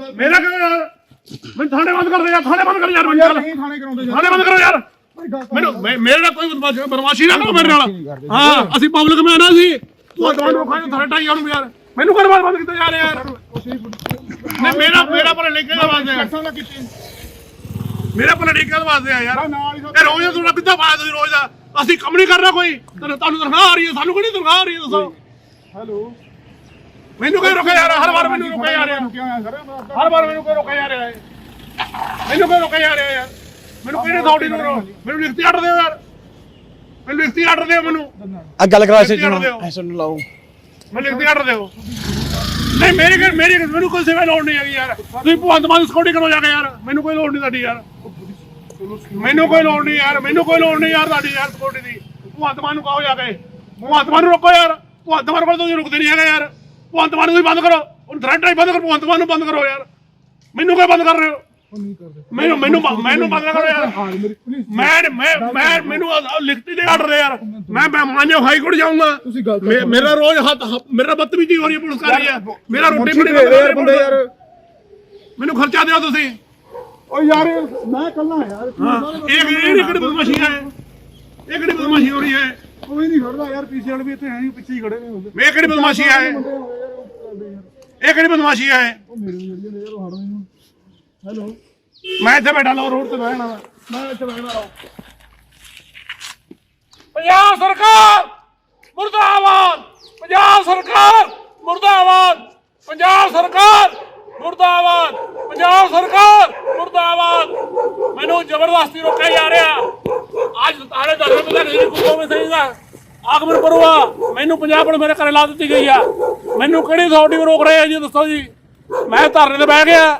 ਮੇਰਾ ਕਿਉਂ ਯਾਰ? ਮੈਂ ਥਾਣੇ ਬੰਦ ਕਰ ਦੇ ਯਾਰ ਥਾਣੇ ਬੰਦ ਕਰ ਯਾਰ ਮੈਨੂੰ ਯਾਰ। ਨਹੀਂ ਥਾਣੇ ਕਰਾਉਂਦੇ ਯਾਰ। ਥਾਣੇ ਬੰਦ ਕਰੋ ਯਾਰ। ਮੈਨੂੰ ਮੇਰੇ ਨਾਲ ਕੋਈ ਬਦਮਾਸ਼- ਨਾ ਕਰੋ ਮੇਰੇ ਨਾਲ। ਹਾਂ ਅਸੀਂ ਪਬਲਿਕ ਮੈਂ ਨਾ ਸੀ। ਤੂੰ ਤੁਹਾਨੂੰ ਰੋਕਾਂ ਥਾਣੇ ਟਾਈ ਆਉਣ ਯਾਰ। ਮੈਨੂੰ ਕਰ ਬੰਦ ਕੀਤਾ ਜਾ ਰਿਹਾ ਯਾਰ ਨਹੀਂ ਮੇਰਾ ਮੇਰਾ ਪਰ ਲਿਖ ਕੇ ਵਾਸਤੇ ਆ। ਟੈਕਸਾਂ ਦਾ ਕੀਤੀ? ਮੇਰਾ ਪਰ ਲਿਖ ਕੇ ਵਾਸਤੇ ਆ ਯਾਰ। ਇਹ ਰੋਜ਼ ਤੁਹਾਡਾ ਕਿੱਦਾਂ ਪਾਇਆ ਤੁਸੀਂ ਰੋਜ਼ ਦਾ? ਅਸੀਂ ਕੰਮ ਨਹੀਂ ਕਰਨਾ ਕੋਈ। ਤੈਨੂੰ ਤੁਹਾਨੂੰ ਤਨਖਾਹ ਆ ਰਹੀ ਹੈ ਸਾਨੂੰ ਕਿਹੜੀ ਤਨਖਾਹ ਆ ਰਹੀ ਹੈ ਦੱਸੋ? ਹੈਲੋ? ਮੈਨੂੰ ਕੋਈ ਰੋਕਿਆ ਯਾਰ ਹਰ ਵਾਰ ਮੈਨੂੰ ਰੋਕਿਆ ਜਾ ਰਿਹਾ। ਹਰ ਵਾਰ ਮੈਨੂੰ ਕੋਈ ਰੋਕਿਆ ਜਾ ਰਿਹਾ ਹੈ। ਮੈਨੂੰ ਕੋਈ ਰੋਕਿਆ ਜਾ ਰਿਹਾ ਯਾਰ ਮੈਨੂੰ ਕਿਹੜੇ ਅਥਾਰਟੀ ਨੂੰ ਰੋ ਮੈਨੂੰ ਲਿਖਤੀ ਆਰਡਰ ਦਿਓ ਯਾਰ। ਮੈਨੂੰ ਲਿਖਤੀ ਆਰਡਰ ਦਿਓ ਮੈਨੂੰ। ਆ ਗੱਲ ਕਰਾ ਸੇ ਨੂੰ ਲਾਓ। ਮੈਨੂੰ ਲਿਖਤੀ ਆਰਡਰ ਦਿਓ। ਨਹੀਂ ਮੇਰੇ ਘਰ ਮੇਰੀ ਮੈਨੂੰ ਕੋਈ ਸੇਵਾ ਲੋੜ ਨਹੀਂ ਹੈਗੀ ਯਾਰ। ਤੁਸੀਂ ਭਗਵੰਤ ਮਾਨ ਸਿਕਿਉਰਿਟੀ ਕਰੋ ਜਾ ਕੇ ਯਾਰ। ਮੈਨੂੰ ਕੋਈ ਲੋੜ ਨਹੀਂ ਤੁਹਾਡੀ ਯਾਰ। ਮੈਨੂੰ ਕੋਈ ਲੋੜ ਨਹੀਂ ਯਾਰ। ਮੈਨੂੰ ਕੋਈ ਲੋੜ ਨਹੀਂ ਯਾਰ ਤੁਹਾਡੀ ਯਾਰ ਸਿਕਿਉਰਿਟੀ ਦੀ। ਭਗਵੰਤ ਮਾਨ ਨੂੰ ਕਹੋ ਜਾ ਕੇ। ਭਗਵੰਤ ਮਾਨ ਨੂੰ ਰੋਕੋ ਯਾਰ। ਭਗਵੰਤ ਮਾਨ ਕੋਲ ਤੁਸੀਂ ਰੁਕਦੇ ਨਹੀਂ ਹੈਗਾ ਯਾਰ। ਭਗਵੰਤ ਮਾਨ ਨੂੰ ਵੀ ਬੰਦ ਕਰੋ। ਉਹ ਥ੍ਰੈਡ ਰਾਈ ਬੰਦ ਕਰੋ ਭਗਵੰਤ ਮਾਨ ਨੂੰ ਬੰਦ ਕਰੋ ਯਾਰ। ਮੈਨੂੰ ਕੋਈ ਬੰਦ ਕਰ ਰਹੇ ਹੋ? ਨਹੀਂ ਮੈਨੂੰ ਮੈਨੂੰ ਮੈਨੂੰ ਬੰਦ ਕਰੋ ਯਾਰ। ਮੈਂ ਮੈਂ ਮੈਂ ਮੈਨੂੰ ਲਿਖਤੀ ਦੇ ਆਰਡਰ ਯਾਰ। ਮੈਂ ਮੈਂ ਮਾਨਿਓ ਹਾਈ ਕੋਰਟ ਜਾਊਂਗਾ। ਮੇ- ਮੇਰਾ ਰੋਜ਼ ਹੱਥ ਮੇਰਾ ਬਦਤਮੀਜੀ ਹੋ ਰਹੀ ਹੈ ਪੁਲਿਸ ਕਰ ਰਹੀ ਹੈ। ਮੇਰਾ ਰੋਟੀ ਦੇ ਯਾਰ ਬੰਦੇ ਯਾਰ। ਮੈਨੂੰ ਖਰਚਾ ਦਿਓ ਤੁਸੀਂ। ਓ ਯਾਰ ਮੈਂ ਕੱਲਾ ਯਾਰ। ਇਹ ਇਹ ਕਿਹੜੀ ਬਦਮਾਸ਼ੀ ਹੈ? ਇਹ ਕਿਹੜੀ ਬਦਮਾਸ਼ੀ ਹੋ ਰਹੀ ਹੈ? ਕੋਈ ਨਹੀਂ ਖੜਦਾ ਯਾਰ ਪੀਸੀ ਵਾਲੇ ਵੀ ਇੱਥੇ ਹੈ ਨਹੀਂ ਪਿੱਛੇ ਹੀ ਖੜੇ ਨੇ ਇਹ ਕਿਹੜੀ ਬਦਮਾਸ਼ੀ ਹੈ? ਇਹ ਕਿਹੜੀ ਬਦਮਾਸ਼ੀ ਹੈ ਉਹ ਮੇਰੇ ਜਿਹੜੇ ਨੇ ਯਾਰ ਉਹ ਹੜੋ ਇਹਨੂੰ ਹੈਲੋ ਮੈਂ ਇੱਥੇ ਬੈਠਾ ਲਾ ਰੋਡ ਤੇ ਬਹਿਣਾ ਵਾ। ਮੈਂ ਇੱਥੇ ਬੈਠਾ ਲਾ ਪੰਜਾਬ ਸਰਕਾਰ ਮੁਰਦਾਬਾਦ। ਪੰਜਾਬ ਸਰਕਾਰ ਮੁਰਦਾਬਾਦ। ਪੰਜਾਬ ਸਰਕਾਰ ਮੁਰਦਾਬਾਦ। ਪੰਜਾਬ ਸਰਕਾਰ ਮੁਰਦਾਬਾਦ। ਮੈਨੂੰ ਜ਼ਬਰਦਸਤੀ ਰੋਕਿਆ ਜਾ ਰਿਹਾ। ਅੱਜ ਤਾਰੇ ਦਰਸ਼ਨ ਪਤਾ ਨਹੀਂ ਵਿੱਚ ਸਹੀ ਦਾ। ਆਗਮਨ ਕਰਵਾ ਮੈਨੂੰ ਪੰਜਾਬ ਪੁਲਿਸ ਮੇਰੇ ਘਰੇ ਲਾ ਦਿੱਤੀ ਗਈ ਆ। ਮੈਨੂੰ ਕਿਹੜੀ ਅਥਾਰਟੀ ਰੋਕ ਰਹੇ ਆ ਜੀ, ਦੱਸੋ ਜੀ। ਮੈਂ ਧਰਨੇ ਤੇ ਬਹਿ ਗਿਆ।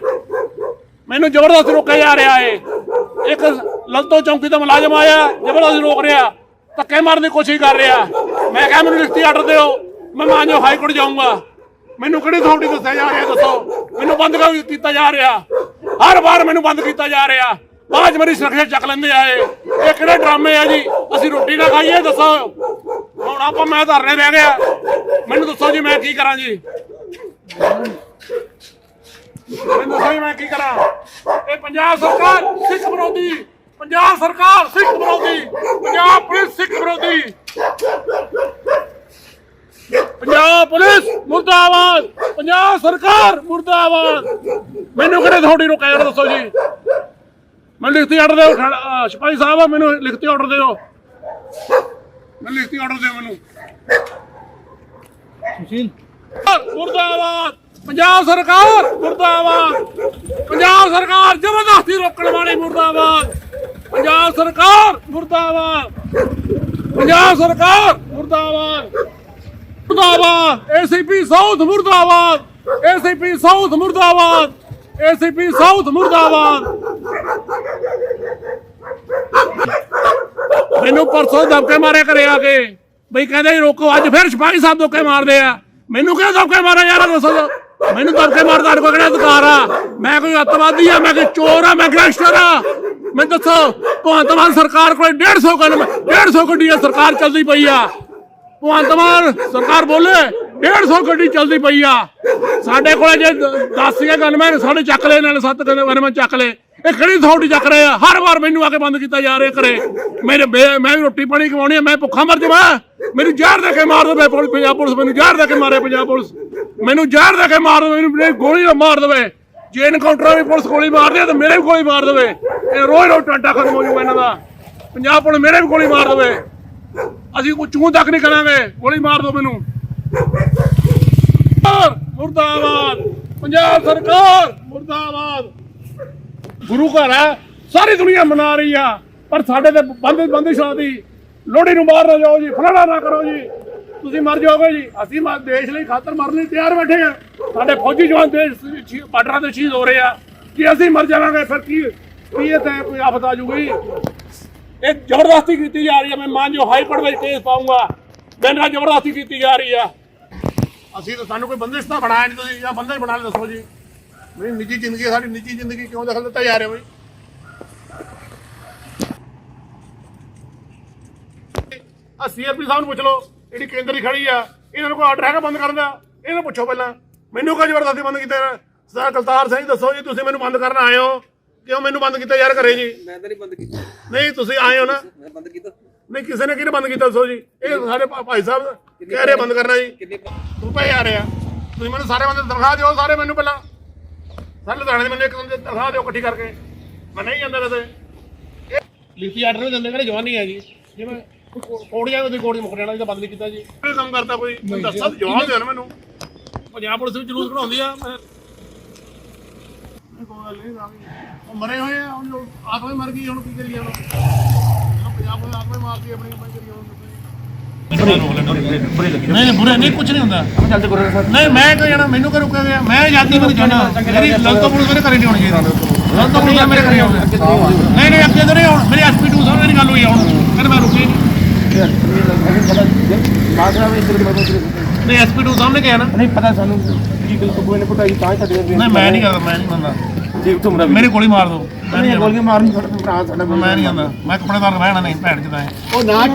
ਮੈਨੂੰ ਜਬਰਦਸਤ ਰੋਕਿਆ ਜਾ ਰਿਹਾ ਏ। ਇੱਕ ਲਲਤੋ ਚੌਂਕੀ ਦਾ ਮੁਲਾਜ਼ਮ ਆਇਆ, ਜਬਰਦਸਤ ਰੋਕ ਰਿਹਾ। ਧੱਕੇ ਮਾਰਨ ਦੀ ਕੋਸ਼ਿਸ਼ ਕਰ ਰਿਹਾ। ਮੈਂ ਕਿਹਾ, ਮੈਨੂੰ ਲਿਖਤੀ ਆਰਡਰ ਦਿਓ। ਮੈਂ ਮਾਨਜੋ ਹਾਈ ਕੋਰਟ ਜਾਊਂਗਾ। ਮੈਨੂੰ ਕਿਹੜੀ ਅਥਾਰਟੀ ਦੱਸਿਆ ਜਾ ਰਿਹਾ, ਦੱਸੋ। ਮੈਨੂੰ ਬੰਦ ਕੀਤਾ ਜਾ ਰਿਹਾ। ਹਰ ਵਾਰ ਮੈਨੂੰ ਬੰਦ ਕੀਤਾ ਜਾ ਰਿਹਾ। ਬਾਅਦ 'ਚ ਮੇਰੀ ਸੁਰੱਖਿਆ ਚੱਕ ਲੈਂਦੇ ਆਏ ਇਹ। ਕਿਹੜੇ ਡਰਾਮੇ ਆ ਜੀ? ਅਸੀਂ ਰੋਟੀ ਨਾ ਖਾਈਏ, ਦੱਸੋ। ਹੁਣ ਆਪਾਂ ਮੈਂ ਧਰਨੇ ਬਹਿ ਗਿਆ। ਮੈਨੂੰ ਦੱਸੋ ਜੀ, ਮੈਂ ਕੀ ਕਰਾਂ ਜੀ? ਮੈਨੂੰ ਦੱਸੋ ਜੀ, ਮੈਂ ਕੀ ਕਰਾਂ? ਇਹ ਪੰਜਾਬ ਸਰਕਾਰ ਸਿੱਖ ਵਿਰੋਧੀ। ਪੰਜਾਬ ਸਰਕਾਰ ਸਿੱਖ ਵਿਰੋਧੀ। ਪੰਜਾਬ ਪੁਲਿਸ ਸਿੱਖ ਵਿਰੋਧੀ। ਪੰਜਾਬ ਪੁਲਿਸ ਮੁਰਦਾਬਾਦ। ਪੰਜਾਬ ਸਰਕਾਰ ਮੁਰਦਾਬਾਦ। ਮੈਨੂੰ ਕਿਹੜੇ ਤੁਹਾਡੀ ਰੋਕਿਆ ਯਾਰ ਦੱਸੋ ਜੀ? ਮੈਨੂੰ ਲਿਖਤੀ ਆਰਡਰ ਦਿਓ ਸਿਪਾਹੀ ਸਾਹਿਬ ਮੈਨੂੰ ਲਿਖਤੀ ਆਰਡਰ ਦਿਓ। ਮੈਨੂੰ ਲਿਖਤੀ ਆਰਡਰ ਦਿਓ ਮੈਨੂੰ। ਸੁਸ਼ੀਲ। ਮੁਰਦਾਬਾਦ ਪੰਜਾਬ ਸਰਕਾਰ ਮੁਰਦਾਬਾਦ ਪੰਜਾਬ ਸਰਕਾਰ ਜ਼ਬਰਦਸਤੀ ਰੋਕਣ ਵਾਲੀ ਮੁਰਦਾਬਾਦ ਪੰਜਾਬ ਸਰਕਾਰ ਮੁਰਦਾਬਾਦ ਪੰਜਾਬ ਸਰਕਾਰ ਮੁਰਦਾਬਾਦ ਮੁਰਦਾਬਾਦ ਏਸੀਪੀ ਸਾਊਥ ਮੁਰਦਾਬਾਦ ਏਸੀਪੀ ਸਾਊਥ ਮੁਰਦਾਬਾਦ ਏਸੀਪੀ ਸਾਊਥ ਮੁਰਦਾਬਾਦ ਮੈਨੂੰ ਪਰਸੋਂ ਦਬਕੇ ਮਾਰੇ ਕਰੇ ਆ ਕੇ। ਬਈ ਕਹਿੰਦੇ ਜੀ ਰੋਕੋ, ਅੱਜ ਫਿਰ ਸਿਪਾਹੀ ਸਾਹਿਬ ਦਬਕੇ ਮਾਰਦੇ ਆ। ਮੈਨੂੰ ਕਿਉਂ ਦਬਕੇ ਮਾਰਿਆ ਯਾਰ, ਦੱਸੋ ਜੀ। ਮੈਨੂੰ ਦਬਕੇ ਮਾਰਦਾ ਤੁਹਾਡੇ ਕਿਹੜਾ ਅਧਿਕਾਰ ਆ? ਮੈਂ ਕੋਈ ਅੱਤਵਾਦੀ ਆ, ਮੈਂ ਕੋਈ ਚੋਰ ਆ, ਮੈਂ ਗੈਂਗਸਟਰ ਆ। ਮੈਂ ਦੱਸੋ ਭਗਵੰਤ ਮਾਨ ਸਰਕਾਰ ਕੋਲ 150 ਗਨ 150 ਗੱਡੀਆਂ ਸਰਕਾਰ ਚੱਲਦੀ ਪਈ ਆ। ਭਗਵੰਤ ਮਾਨ ਸਰਕਾਰ ਬੋਲੇ 150 ਗੱਡੀ ਚੱਲਦੀ ਪਈ ਆ। ਸਾਡੇ ਕੋਲ ਜੇ 10 ਸੀਗੇ ਗਨਮੈਨ ਸਾਡੇ ਚੱਕ ਲਏ, ਨਾਲ 7 ਗਨਮੈਨ ਚੱਕ ਲਏ। ਇਹ ਕਿਹੜੀ ਥੋੜੀ ਚੱਕ ਰਹੇ ਆ? ਹਰ ਵਾਰ ਮੈਨੂੰ ਆ ਕੇ ਬੰਦ ਕੀਤਾ ਜਾ ਰਿਹਾ ਕਰੇ ਮੇਰੇ ਬੇ- ਮੈਂ ਵੀ ਰੋਟੀ ਪਾਣੀ ਕਮਾਉਣੀ ਆ, ਮੈਂ ਭੁੱਖਾ ਮਰ ਜਾਵਾਂ। ਮੈਨੂੰ ਜ਼ਹਿਰ ਦੇ ਕੇ ਮਾਰ ਦੇਵੇ ਪੁਲਿਸ ਪੰਜਾਬ ਪੁਲਿਸ, ਮੈਨੂੰ ਜ਼ਹਿਰ ਦੇ ਕੇ ਮਾਰੇ ਪੰਜਾਬ ਪੁਲਿਸ। ਮੈਨੂੰ ਜ਼ਹਿਰ ਦੇ ਕੇ ਮਾਰ ਦੇਵੇ, ਮੈਨੂੰ ਮੇਰੇ ਗੋਲੀ ਨਾ ਮਾਰ ਦੇਵੇ। ਜੇ ਇਨਕਾਊਂਟਰ ਵੀ ਪੁਲਿਸ ਗੋਲੀ ਮਾਰਦੀ ਆ, ਤਾਂ ਮੇਰੇ ਵੀ ਗੋਲੀ ਮਾਰ ਦੇਵੇ। ਇਹ ਰੋਜ਼ ਰੋਜ਼ ਟਾਂਟਾ ਖਤਮ ਹੋ ਜਾਊਗਾ ਇਹਨਾਂ ਦਾ। ਪੰਜਾਬ ਪੁਲਿਸ ਮੇਰੇ ਵੀ ਗੋਲੀ ਮਾਰ ਦੇਵੇ। ਅਸੀਂ ਕੋਈ ਚੂੰ ਤੱਕ ਨਹੀਂ ਕਰਾਂਗੇ। ਗੋਲੀ ਮਾਰ ਦਿਓ ਮੈਨੂੰ। ਮੁਰਦਾਬਾਦ। ਪੰਜਾਬ ਸਰਕਾਰ ਮੁਰਦਾਬਾਦ। ਗੁਰੂ ਘਰ ਹੈ ਸਾਰੀ ਦੁਨੀਆ ਮਨਾ ਰਹੀ ਆ, ਪਰ ਸਾਡੇ ਤੇ ਬੰਦ ਬੰਦਿਸ਼ ਆਦੀ ਲੋਹੜੀ ਨੂੰ ਬਾਹਰ ਨਾ ਜਾਓ ਜੀ, ਫਲਾਣਾ ਨਾ ਕਰੋ ਜੀ। ਤੁਸੀਂ ਮਰ ਜਾਓਗੇ ਜੀ। ਅਸੀਂ ਮਰ ਦੇਸ਼ ਲਈ ਖਾਤਰ ਮਰਨ ਲਈ ਤਿਆਰ ਬੈਠੇ ਆ। ਸਾਡੇ ਫੌਜੀ ਜਵਾਨ ਦੇਸ਼ ਸ਼ਹੀ- ਬਾਰਡਰਾਂ ਤੇ ਸ਼ਹੀਦ ਹੋ ਰਹੇ ਆ। ਕਿ ਅਸੀਂ ਮਰ ਜਾਵਾਂਗੇ, ਫਿਰ ਕੀ ਕੀ ਇਹ ਤੇ ਕੋਈ ਆਫਤ ਆ ਜੂਗੀ ਇਹ ਜ਼ਬਰਦਸਤੀ ਕੀਤੀ ਜਾ ਰਹੀ ਹੈ ਮੈਂ ਮੰਨ ਜੋ ਹਾਈ ਕੋਰਟ ਵਿੱਚ ਕੇਸ ਪਾਉਂਗਾ ਮੇਰੇ ਨਾਲ ਜ਼ਬਰਦਸਤੀ ਕੀਤੀ ਜਾ ਰਹੀ ਆ। ਅਸੀਂ ਤਾਂ ਸਾਨੂੰ ਕੋਈ ਬੰਦਿਸ਼ ਤਾਂ ਬਣਾਇਆ ਨਹੀਂ ਤੁਸੀਂ, ਜਾਂ ਬੰਦਾ ਹੀ ਬਣਾ ਲੈ ਦੱਸੋ ਜੀ। ਮੇਰੀ ਨਿੱਜੀ ਜ਼ਿੰਦਗੀ ਸਾਡੀ ਨਿੱਜੀ ਜ਼ਿੰਦਗੀ ਕਿਉਂ ਦਖਲ ਦਿੱਤਾ ਜਾ ਰਿਹਾ ਬਈ? ਆ ਸੀਆਰਪੀ ਸਾਹਿਬ ਨੂੰ ਪੁੱਛ ਲਓ ਜਿਹੜੀ ਕੇਂਦਰ ਦੀ ਖੜੀ ਆ ਇਹਨਾਂ ਨੂੰ ਕੋਈ ਆਰਡਰ ਹੈਗਾ ਬੰਦ ਕਰਨ ਦਾ? ਇਹਨੂੰ ਪੁੱਛੋ ਪਹਿਲਾਂ। ਮੈਨੂੰ ਕਿਉਂ ਜ਼ਬਰਦਸਤੀ ਬੰਦ ਕੀਤਾ ਸਰ ਕਲਤਾਰ ਸਿੰਘ ਦੱਸੋ ਜੀ ਤੁਸੀਂ ਮੈਨੂੰ ਬੰਦ ਕਰਨ ਆਏ ਹੋ? ਕਿਉਂ ਮੈਨੂੰ ਬੰਦ ਕੀਤਾ ਯਾਰ ਘਰੇ ਜੀ? ਮੈਂ ਤਾਂ ਨਹੀਂ ਬੰਦ ਕੀਤਾ। ਨਹੀਂ ਤੁਸੀਂ ਆਏ ਹੋ ਨਾ? ਮੈਂ ਬੰਦ ਕੀਤਾ। ਨਹੀਂ ਕਿਸੇ ਨੇ ਕਿਹਨੇ ਬੰਦ ਕੀਤਾ ਦੱਸੋ ਜੀ? ਇਹ ਸਾਡੇ ਭਾਈ ਸਾਹਿਬ ਕਹਿ ਰਹੇ ਬੰਦ ਕਰਨਾ ਜੀ। ਕਿੰਨੇ ਤੂੰ ਪਏ ਆ ਰਿਹਾ। ਤੁਸੀਂ ਮੈਨੂੰ ਸਾਰੇ ਬੰਦੇ ਤਨਖਾਹ ਦਿਓ ਸਾਰੇ ਮੈਨੂੰ ਪਹਿਲਾਂ। ਸਾਰੇ ਲੁਧਿਆਣੇ ਦੇ ਮੈਨੂੰ ਇੱਕ ਬੰਦੇ ਤਨਖਾਹ ਦਿਓ ਇਕੱਠੀ ਕਰਕੇ। ਮੈਂ ਨਹੀਂ ਜਾਂਦਾ ਇਹ ਲਿਖਤੀ ਆਰਡਰ ਦਿੰਦੇ ਕਹਿੰਦੇ ਜਵਾਨੀ ਹੈ ਜੀ ਜਿਵੇਂ ਕੋੜ ਜਾਏ ਉਹਦੀ ਕੋੜ ਮੁੱਕ ਜਾਣਾ ਇਹਦਾ ਬੰਦ ਨਹੀਂ ਕੀਤਾ ਜੀ। ਇਹ ਕੰਮ ਕਰਤਾ ਕੋਈ? ਦੱਸੋ ਜਵਾਬ ਨਾ ਮੈਨੂੰ। ਪੰਜਾਬ ਪੁਲਿਸ ਵੀ ਜਲੂਸ ਕਢਾਉਂਦੀ ਆ ਮੈਂ ਇਹ ਕੋਈ ਗੱਲ ਨਹੀਂ ਰਾਵੀ ਉਹ ਮਰੇ ਹੋਏ ਆ ਹੁਣ ਆਤਮਾ ਮਰ ਗਈ ਹੁਣ ਕੀ ਕਰੀਏ ਹੁਣ? ਪੰਜਾਬ ਪੁਲਿਸ ਆਤਮਾ ਮਾਰਦੀ ਆਪਣੀ ਆਪਣੀ ਕਰੀਏ ਹੁਣ। ਨਹੀਂ ਬੁਰੇ ਨਹੀਂ ਕੁਝ ਨਹੀਂ ਹੁੰਦਾ। ਚੱਲਦੇ ਕਰੋ ਸਰ ਨਹੀਂ ਮੈਂ ਤਾਂ ਜਾਣਾ ਮੈਨੂੰ ਕਿ ਰੁਕਿਆ ਗਿਆ? ਮੈਂ ਆਜ਼ਾਦੀ ਮੈਨੂੰ ਜਾਣਾ। ਮੇਰੀ ਲੰਕਾ ਪੁਲਿਸ ਮੇਰੇ ਘਰੇ ਨਹੀਂ ਆਉਣੀ ਚਾਹੀਦੀ। ਲੰਕਾ ਪੁਲਿਸ ਮੇਰੇ ਘਰੇ ਆਉਣਾ। ਨਹੀਂ ਨਹੀਂ ਅੱਗੇ ਤੋਂ ਨਹੀਂ ਆਉਣ। ਮੇਰੀ ਐਸਪੀ 2 ਸਾਹਿਬ ਨਾਲ ਮੇਰੀ ਗੱਲ ਹੋਈ ਆ ਹੁਣ ਕਹਿੰਦੇ ਮੈਂ ਰੁਕੀ ਨਹੀਂ। ਵਿੱਚ ਐਸਪੀ 2 ਸਾਹਿਬ ਨੇ ਕਿਹਾ ਨਾ। ਨਹੀਂ ਪਤਾ ਸਾਨੂੰ ਕੀ ਗੱਲ ਕਬੂਏ ਨੇ ਪਟਾਈ ਤਾਂ ਸਾਡੇ ਨਹੀਂ ਮੈਂ ਨਹੀਂ ਕਰਦਾ ਮੈਂ ਨਹੀਂ ਮੰਨਦਾ। ਜੀ ਤੁਮਰਾ ਮੇਰੀ ਗੋਲੀ ਮਾਰ ਦਿਓ। ਮੈਂ ਨਹੀਂ ਗੋਲੀਆਂ ਮਾਰਨ ਸਾਡਾ ਭਰਾ ਸਾਡਾ ਮੈਂ ਨਹੀਂ ਜਾਂਦਾ ਮੈਂ ਕੱਪੜੇਦਾਰ ਰਹਿਣਾ ਨਹੀਂ ਭੈਣ ਚਦਾ ਉਹ ਨਾ